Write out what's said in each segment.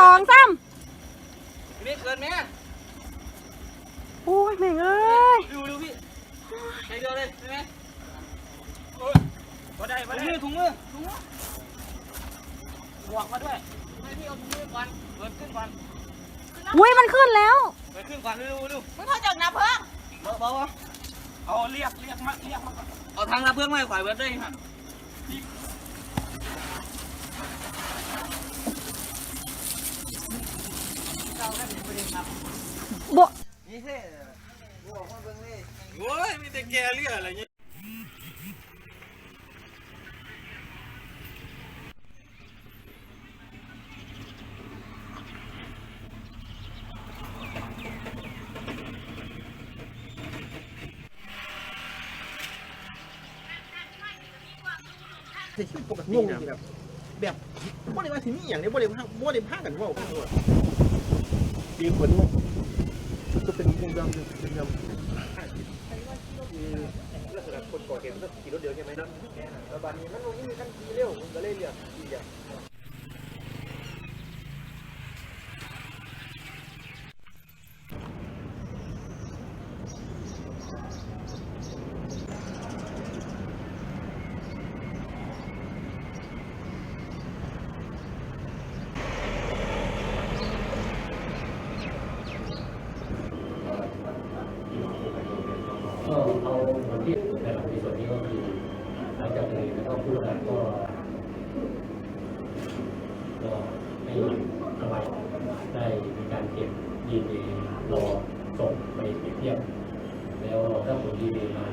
สองสามนี่เกินไหมโอ้ยแม่งเอ้ยดูดูพี่ใช้เดียวเลยใช่ไหมมาได้มาได้ถุงมือถุงมือหมวกมาด้วยให้พี่เอาถุงมือก่อนเปิดขึ้นก่อนอุ้ยมันขึ้นแล้วเปิดขึ้นก่อนดูดูมึงโทรจากนาเพิ่งเบาเบาเอาเรียกเรียกมาเรียกมาก่อนเอาทางรับเพื่อนมาให้ข่อยเบิร์ดได้ฮะ บนี่เท่บอกว่าเบิ้งเลยโอ้ยมีแต่แกเรียกอะไรเงี้ยแต่ชีวิตปกตินะแบบแบบบ่ได้ว่าสิมีอย่างนี้บ่ได้พาบ่ได้พากันเว้ากันว่า ปีฝนก็เป็นยังดำเป็นดำลักษณะคนก่อเหตุมันก็ขี่รถเดียวใช่ไหมนะแล้วบานนี้มันบ่มีขั้นขี่เร็วมันก็เลยเรียกขี่อย่าง ก็เอาวันที่นะครับในส่วนนี้ก็คือหลังจาก ก็ผู้รับก็ก็ให้สบายได้มีการเก็บดีเอรอส่งไปเปรียบเทียบ แล้วรอถ้าผลดีเอมา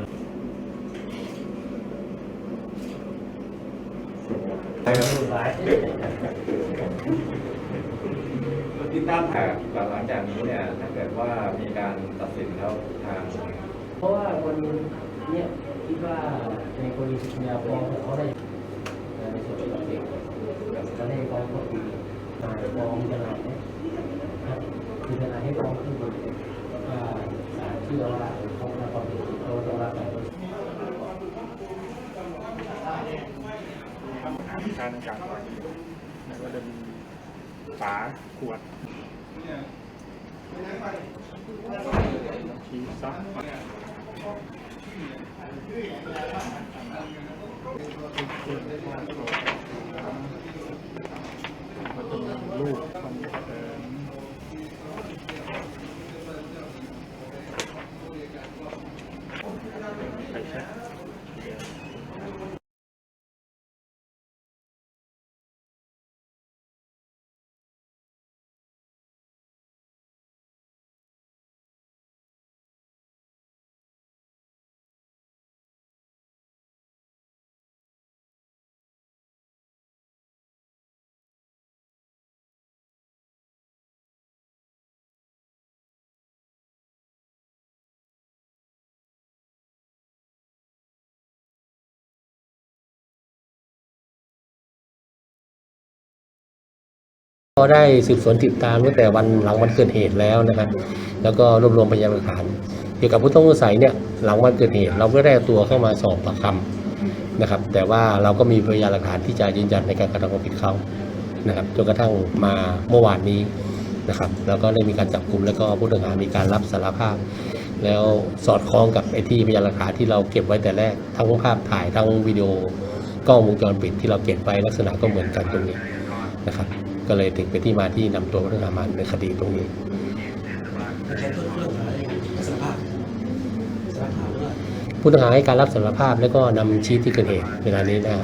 ติดตามข่าวหลังจากนี้เนี่ยถ้าเกิดว่ามีการตัดสินแล้วทางเพราะว่าวันเนี้ยคิดว่าในกรณีสัญญาฟ้องเขาได้ในส่วนที่เราเองก็ได้ฟ้องก็คือ ฟ้องทนายเนี่ยครับคือทนาให้ฟ้องขึ้นบนว่าศาลเชื่อว่าเขาทำความผิดเขาต้องรับการหาวิชานการก่อนแล้วก็จะมีฝาขวดชีซับ จ ก็ได้สืบสวนติดตามตั้งแต่วันหลังวันเกิดเหตุแล้วนะครับแล้วก็รวบรวมพยานหลักฐานเกี่ยวกับผู้ต้องสงสัยเนี่ยหลังวันเกิดเหตุเราก็ได้ตัวเข้ามาสอบปากคำนะครับ แต่ว่าเราก็มีพยานหลักฐานที่จะยืนยันในการกระทำความผิดเขานะครับจนกระทั่งมาเมื่อวานนี้นะครับ แล้วก็ได้มีการจับกลุ่มแล้วก็ผู้ต้องหามีการรับสารภาพ แล้วสอดคล้องกับไอ้ที่พยานหลักฐานที่เราเก็บไว้แต่แรกทั้งภาพถ่ายทั้งวิดีโอกล้องวงจรปิดที่เราเก็บไว้ลักษณะก็เหมือนกันตรงนี้นะครับ ก็เลยถึงเป็นที่มาที่นำตัวผู้ต้องหามาในคดีตรงนี้ผู้ต้องหาให้การรับสารภาพแล้วก็นำชี้ที่เกิดเหตุเวลานี้นะครับ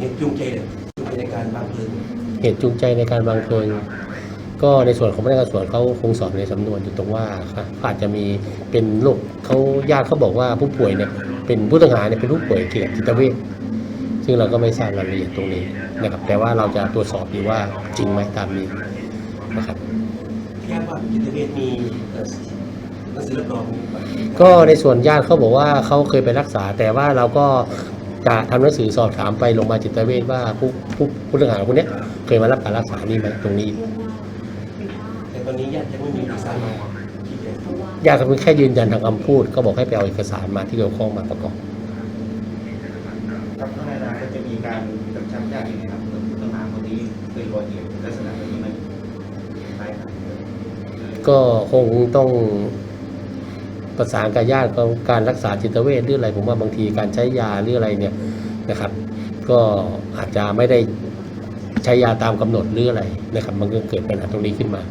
เหตุจูงใจเนี่ยจูงใจในการบางเพลิงเหตุจูงใจในการวางเพลิงก็ในส่วนของพนักงานสอบสวนเขาคงสอบในสำนวนอยู่ตรงว่าครับอาจจะมีเป็นโรคเขาญาติเขาบอกว่าผู้ป่วยเนี่ยเป็นผู้ต้องหาเนี่ยเป็นผู้ป่วยเกี่ยวกับจิตเวช ซึ่งเราก็ไม่ทราบรายละเอียดตรงนี้นะครับ แต่ว่าเราจะตรวจสอบดีว่าจริงไหมตามนี้นะครับญาติว่าจิตเวชมีเอ่อหนังสือรับรองก็ในส่วนญาติเขาบอกว่าเขาเคยไปรักษา แต่ว่าเราก็จะทำหนังสือสอบถามไปโรงพยาบาลจิตเวชว่าผู้ผู้ผู้ต้องหาคนเนี้ยเคยมารับการรักษานี่ไหมตรงนี้ แต่ตอนนี้ญาติยังไม่มีเอกสารมาชี้แจงญาติเขาเพียงแค่ยืนยันทางคำพูด ก็บอกให้ไปเอาเอกสารมาที่เกี่ยวข้องมาประกอบ ครับข้างในนั้น ก็จะมีการกำชับญาติยังไงครับผู้ต้องหาคนนี้เคยก่อเหตุลักษณะแบบนี้มาก็คงต้องประสานกับญาติของการรักษาจิตเวชหรืออะไรผมว่าบางทีการใช้ยาหรืออะไรเนี่ยนะครับ ก็อาจจะไม่ได้ใช้ยาตามกำหนดหรืออะไรนะครับ มันก็เกิดปัญหาตรงนี้ขึ้นมา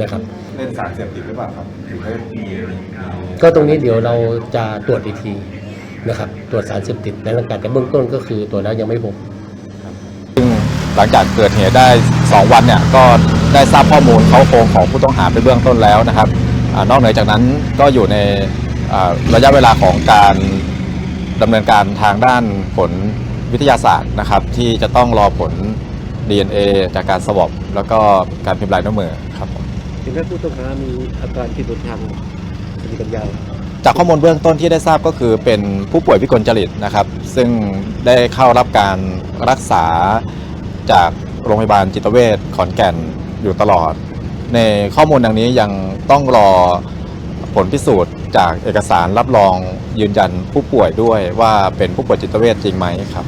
นะครับเล่นสารเสพติดหรือเปล่าครับหรือว่ามีก็ตรงนี้เดี๋ยวเราจะตรวจอีกที นะครับตรวจสารเสพติดในร่างกายแต่เบื้องต้นก็คือตรวจแล้วยังไม่พบซึ่งหลังจากเกิดเหตุได้ 2 วันเนี่ยก็ได้ทราบข้อมูลเขาโครงของผู้ต้องหาไปเบื้องต้นแล้วนะครับอานอกเหนือจากนั้นก็อยู่ในอ่าระยะเวลาของการดำเนินการทางด้านผลวิทยาศาสตร์นะครับ ที่จะต้องรอผล DNA จากการสวอปแล้วก็การพิมพ์ลายนิ้วมือครับผมถึงแม้ผู้ต้องหามีอาการผิดปกติทางสติปัญญา จากข้อมูลเบื้องต้นที่ได้ทราบก็คือเป็นผู้ป่วยวิกลจริตนะครับ ซึ่งได้เข้ารับการรักษาจากโรงพยาบาลจิตเวชขอนแก่นอยู่ตลอด ในข้อมูลดังนี้ยังต้องรอผลพิสูจน์จากเอกสารรับรองยืนยันผู้ป่วยด้วยว่าเป็นผู้ป่วยจิตเวชจริงไหมครับ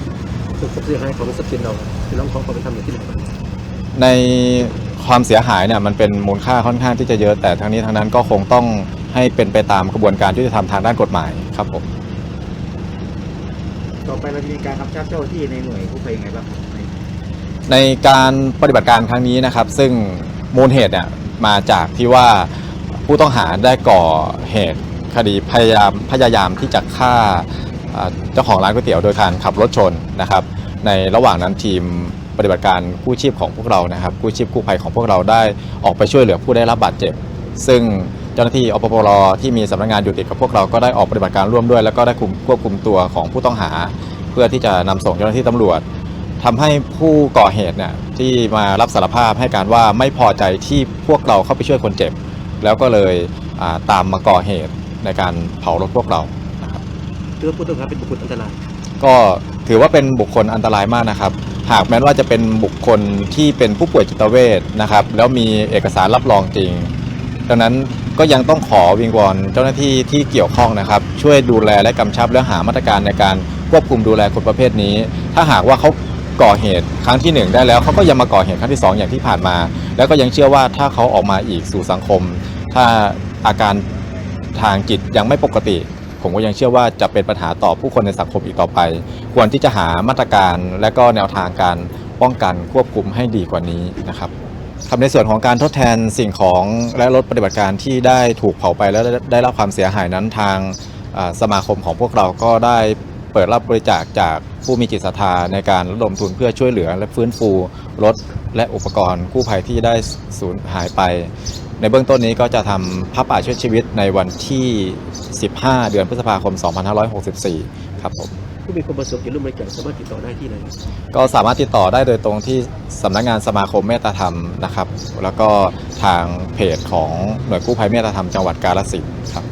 ส่วนความเสียหายของทรัพย์สินเราที่น้องขอความเป็นธรรมอย่างที่ไหนบ้างในความเสียหายเนี่ยมันเป็นมูลค่าค่อนข้างที่จะเยอะแต่ทั้งนี้ทั้งนั้นก็คงต้อง ให้เป็นไปตามกระบวนการยุติธรรมทางด้านกฎหมายครับผมต่อไปเราจะมีการกำชับเจ้าหน้าที่ในหน่วยกู้ภัยยังไงบ้างครับในในการปฏิบัติการครั้งนี้นะครับ ซึ่งมูลเหตุเนี่ยมาจากที่ว่าผู้ต้องหาได้ก่อเหตุคดีพยายามพยายามที่จะฆ่าอ่าเจ้าของร้านก๋วยเตี๋ยวโดยการขับรถชนนะครับ ในระหว่างนั้นทีมปฏิบัติการกู้ชีพของพวกเรานะครับกู้ชีพกู้ภัยของพวกเราได้ออกไปช่วยเหลือผู้ได้รับบาดเจ็บ ซึ่ง เจ้าหน้าที่อปปรที่มีสำนักงานอยู่ติดกับพวกเราก็ได้ออกปฏิบัติการร่วมด้วย แล้วก็ได้คุมควบคุมตัวของผู้ต้องหา เพื่อที่จะนำส่งเจ้าหน้าที่ตำรวจทำให้ผู้ก่อเหตุเนี่ยที่มารับสารภาพให้การว่าไม่พอใจที่พวกเราเข้าไปช่วยคนเจ็บ แล้วก็เลยอ่าตามมาก่อเหตุในการเผารถพวกเรานะครับถือว่าผู้ต้องหาเป็นบุคคลอันตรายก็ถือว่าเป็นบุคคลอันตรายมากนะครับ หากแม้ว่าจะเป็นบุคคลที่เป็นผู้ป่วยจิตเวชนะครับ แล้วมีเอกสารรับรองจริง ดังนั้น ก็ยังต้องขอวิงวอนเจ้าหน้าที่ที่เกี่ยวข้องนะครับ ช่วยดูแลและกำชับและหามาตรการในการควบคุมดูแลคนประเภทนี้ ถ้าหากว่าเขาก่อเหตุครั้งที่หนึ่งได้แล้วเขาก็ยังมาก่อเหตุครั้งที่สองอย่างที่ผ่านมา แล้วก็ยังเชื่อว่าถ้าเขาออกมาอีกสู่สังคม ถ้าอาการทางจิตยังไม่ปกติ ผมก็ยังเชื่อว่าจะเป็นปัญหาต่อผู้คนในสังคมอีกต่อไป ควรที่จะหามาตรการและก็แนวทางการป้องกันควบคุมให้ดีกว่านี้นะครับ ครับในส่วนของการทดแทนสิ่งของและรถปฏิบัติการที่ได้ถูกเผาไปและได้ได้รับความเสียหายนั้นทางสมาคมของพวกเราก็ได้เปิดรับบริจาคจากผู้มีจิตศรัทธาในการระดมทุนเพื่อช่วยเหลือและฟื้นฟูรถและอุปกรณ์กู้ภัยที่ได้สูญหายไป ในเบื้องต้นนี้ก็จะทำผ้าป่าช่วยชีวิตในวันที่ 15 เดือนพฤษภาคม 2564 ครับผม ผู้มีความประสงค์จะร่วมบริจาคสามารถติดต่อได้ที่ไหนก็สามารถติดต่อได้โดยตรงที่สำนักงานสมาคมเมตตาธรรมนะครับ แล้วก็ทางเพจของหน่วยกู้ภัยเมตตาธรรมจังหวัดกาฬสินธุ์ครับ